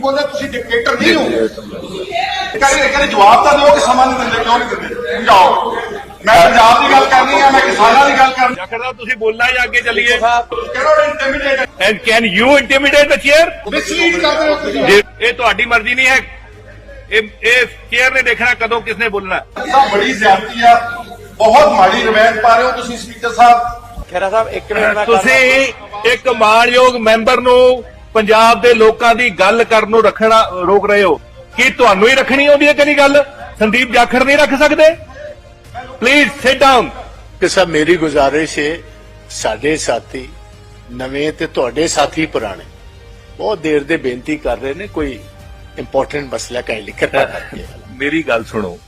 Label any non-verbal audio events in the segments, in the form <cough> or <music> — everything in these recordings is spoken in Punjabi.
ਬੋਲਦੇ ਤੁਸੀਂ ਡਿਕਟੇਟਰ ਨਹੀਂ ਹੋ। ਕਹਿੰਦੇ ਕਹਿੰਦੇ ਜਵਾਬ ਤਾਂ ਦਿਓ ਕਿ ਸਮਾਂ ਨਹੀਂ ਦਿੰਦੇ ਕਿਉਂ ਨਹੀਂ ਦਿੰਦੇ? ਜਾਓ ਮੈਂ ਪੰਜਾਬ ਦੀ ਗੱਲ ਕਰਨੀ ਆ ਮੈਂ ਕਿਸਾਨਾਂ ਦੀ ਗੱਲ ਕਰਨੀ ਜਾਖੜ ਸਾਹਿਬ ਤੁਸੀਂ ਬੋਲਣਾ ਜਾਂ ਅੱਗੇ ਚੱਲੀਏ। ਕਿਹੜਾ intimidate and can you intimidate the chair mislead ਕਰਦੇ ਹੋ ਤੁਸੀਂ। ਇਹ ਤੁਹਾਡੀ ਮਰਜ਼ੀ ਨਹੀਂ ਹੈ ਇਹ ਇਹ ਚੇਅਰ ਨੇ ਦੇਖਣਾ ਕਦੋਂ ਕਿਸਨੇ ਬੋਲਣਾ। ਤਾਂ ਬੜੀ ਜ਼ਿਆਦਤੀ ਆ। ਬਹੁਤ ਮਾੜੀ ਰਵਾਇਤ ਪਾ ਰਹੇ ਹੋ ਤੁਸੀਂ ਸਪੀਕਰ ਸਾਹਿਬ। ਖੇਰਾ ਸਾਹਿਬ ਇੱਕ ਮਿੰਟ ਤੁਸੀਂ ਇੱਕ ਮਾਣਯੋਗ ਮੈਂਬਰ ਨੂੰ ਪੰਜਾਬ ਦੇ ਲੋਕਾਂ ਦੀ ਗੱਲ ਕਰਨ ਨੂੰ ਰੱਖਣਾ ਰੋਕ ਰਹੇ ਹੋ। ਕੀ ਤੁਹਾਨੂੰ ਹੀ ਰੱਖਣੀ ਆਉਂਦੀ ਹੈ ਕਦੀ ਗੱਲ? ਸੰਦੀਪ ਜਾਖੜ ਨਹੀਂ ਰੱਖ ਸਕਦੇ? ਪਲੀਜ਼ ਸਿਟ ਡਾਊਨ ਕਿ ਸਭ ਮੇਰੀ ਗੁਜ਼ਾਰਿਸ਼ ਹੈ ਸਾਡੇ ਸਾਥੀ ਨਵੇਂ ਤੇ ਤੁਹਾਡੇ ਸਾਥੀ ਪੁਰਾਣੇ ਬਹੁਤ ਦੇਰ ਦੇ ਬੇਨਤੀ ਕਰ ਰਹੇ ਨੇ ਕੋਈ ਇੰਪੋਰਟੈਂਟ ਮਸਲਾ ਕਾਇੰਡਲੀ ਕਰਨਾ <laughs> ਮੇਰੀ ਗੱਲ ਸੁਣੋ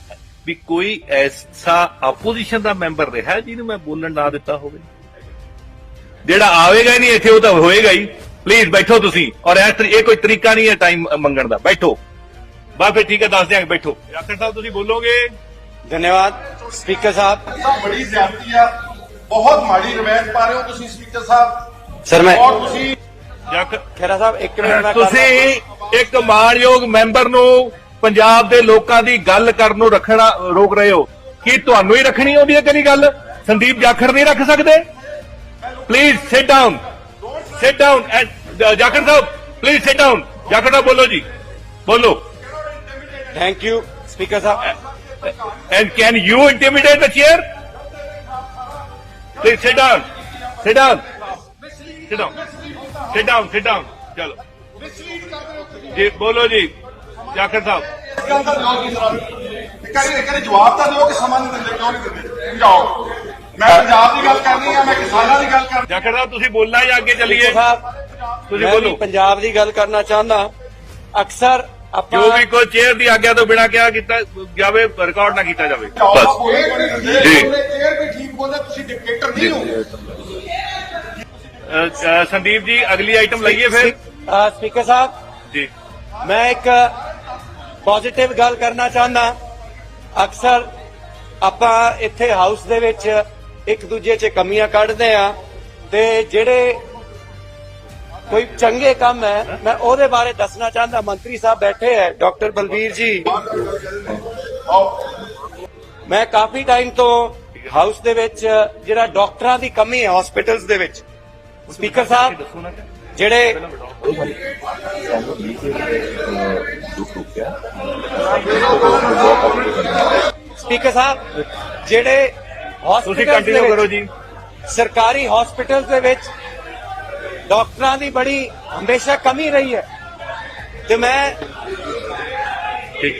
ਵੀ ਕੋਈ ਐਸਾ ਆਪੋਜੀਸ਼ਨ ਦਾ ਮੈਂਬਰ ਰਿਹਾ ਜਿਹਨੂੰ ਮੈਂ ਬੋਲਣ ਨਾ ਦਿੱਤਾ ਹੋਵੇ? ਜਿਹੜਾ ਆਵੇਗਾ ਹੀ ਨਹੀਂ ਇੱਥੇ ਉਹ ਤਾਂ ਹੋਏਗਾ ਹੀ। ਪਲੀਜ਼ ਬੈਠੋ ਤੁਸੀਂ। ਔਰ ਇਸ ਤਰੀ- ਇਹ ਕੋਈ ਤਰੀਕਾ ਨਹੀਂ ਹੈ ਟਾਈਮ ਮੰਗਣ ਦਾ। ਬੈਠੋ। ਬਸ ਫਿਰ ਠੀਕ ਹੈ ਦੱਸ ਦਿਆਂਗੇ ਬੈਠੋ। ਯਾਸਰ ਸਾਹਿਬ ਤੁਸੀਂ ਬੋਲੋਗੇ? ਧੰਨਵਾਦ। ਸਪੀਕਰ ਸਾਹਿਬ। ਬੜੀ ਜ਼ਿਆਦਤੀ ਆ। ਬਹੁਤ ਮਾੜੀ ਰਵਾਇਤ ਪਾ ਰਹੇ ਹੋ ਤੁਸੀਂ ਸਪੀਕਰ ਸਾਹਿਬ। ਸਰ ਮੈਂ ਔਰ ਤੁਸੀਂ ਖੇਰਾ ਸਾਹਿਬ ਇੱਕ ਮਿੰਟ ਮੈਂ ਤੁਸੀਂ ਇੱਕ ਮਾਣਯੋਗ ਮੈਂਬਰ ਨੂੰ ਪੰਜਾਬ ਦੇ ਲੋਕਾਂ ਦੀ ਗੱਲ ਕਰਨ ਨੂੰ ਰੱਖਣਾ ਰੋਕ ਰਹੇ ਹੋ। ਕੀ ਤੁਹਾਨੂੰ ਹੀ ਰੱਖਣੀ ਆਉਂਦੀ ਹੈ ਕਦੀ ਗੱਲ? ਸੰਦੀਪ ਜਾਖੜ ਨਹੀਂ ਰੱਖ ਸਕਦੇ? Please sit down sit down Jakhar Sahib please sit down Jakhar ਸਾਹਿਬ ਬੋਲੋ ਜੀ ਬੋਲੋ thank you speaker Sahib and can you intimidate the chair please sit down sit down sit down sit down sit down ਚਲੋ ਜੀ ਬੋਲੋ ਜੀ ਜਾਖੜ ਸਾਹਿਬ ਇਸ ਗੱਲ ਦਾ ਜਵਾਬ ਨਹੀਂ ਸਰ ਕਹਿੰਦੇ ਕਹਿੰਦੇ ਜਵਾਬ ਤਾਂ ਦਿਓ ਕਿ ਸਮਾਂ ਨਹੀਂ ਦਿੰਦੇ ਕਿਉਂ ਨਹੀਂ ਦਿੰਦੇ ਜਾਓ ਮੈਂ ਪੰਜਾਬ ਦੀ ਗੱਲ ਕਰਨੀ ਆ ਮੈਂ ਕਿਸਾਨਾਂ ਦੀ ਗੱਲ ਕਰਨੀ ਜਾਖੜ ਸਾਹਿਬ ਤੁਸੀਂ ਬੋਲਣਾ ਜਾਂ ਅੱਗੇ ਚੱਲੀਏ ਸਾਹਿਬ ਤੁਸੀਂ ਮੈਂ ਵੀ ਬੋਲੋ ਪੰਜਾਬ ਦੀ ਗੱਲ ਕਰਨਾ ਚਾਹੁੰਦਾ। ਅਕਸਰ ਆਪਾਂ ਜੋ ਵੀ ਕੋਈ ਚੇਅਰ ਦੀ ਆਗਿਆ ਤੋਂ ਬਿਨਾ ਕਿਹਾ ਕੀਤਾ ਜਾਵੇ ਰਿਕਾਰਡ ਨਾ ਕੀਤਾ ਜਾਵੇ। ਬਸ। ਜੀ। ਚੇਅਰ ਵੀ ਠੀਕ ਬੋਲਦੇ ਤੁਸੀਂ ਡਿਕਟੇਟਰ ਨਹੀਂ ਹੋ। ਅ, ਅ, ਸੰਦੀਪ ਜੀ ਅਗਲੀ ਆਈਟਮ ਲਈਏ ਫਿਰ? ਸਪੀਕਰ ਸਾਹਿਬ ਜੀ। ਮੈਂ ਇੱਕ ਪੋਜ਼ਿਟਿਵ ਗੱਲ ਕਰਨਾ ਚਾਹੁੰਦਾ। ਅਕਸਰ ਆਪਾਂ ਇੱਥੇ ਹਾਊਸ ਦੇ ਵਿੱਚ ਇੱਕ ਦੂਜੇ 'ਚ ਕਮੀਆਂ ਕੱਢਦੇ ਆ ਤੇ ਜਿਹੜੇ ਕੋਈ ਚੰਗੇ ਕੰਮ ਹੈ ਮੈਂ ਉਹਦੇ ਬਾਰੇ ਦੱਸਣਾ ਚਾਹੁੰਦਾ। ਮੰਤਰੀ ਸਾਹਿਬ ਬੈਠੇ ਹੈ ਡਾਕਟਰ ਬਲਬੀਰ ਜੀ। ਮੈਂ ਕਾਫੀ ਟਾਈਮ ਤੋਂ ਹਾਊਸ ਦੇ ਵਿੱਚ ਜਿਹੜਾ ਡਾਕਟਰਾਂ ਦੀ ਕਮੀ ਹੈ ਹਸਪੀਟਲਸ ਦੇ ਵਿੱਚ। ਸਪੀਕਰ ਸਾਹਿਬ ਜਿਹੜੇ ਸਪੀਕਰ ਸਾਹਿਬ ਜਿਹੜੇ ਤੁਸੀਂ ਕੰਟੀਨਿਊ ਕਰੋ ਜੀ। ਸਰਕਾਰੀ ਹਸਪੀਟਲਸ ਦੇ ਵਿੱਚ ਡਾਕਟਰਾਂ ਦੀ ਬੜੀ ਹਮੇਸ਼ਾ ਕਮੀ ਰਹੀ ਹੈ। ਤੇ ਮੈਂ ਠੀਕ।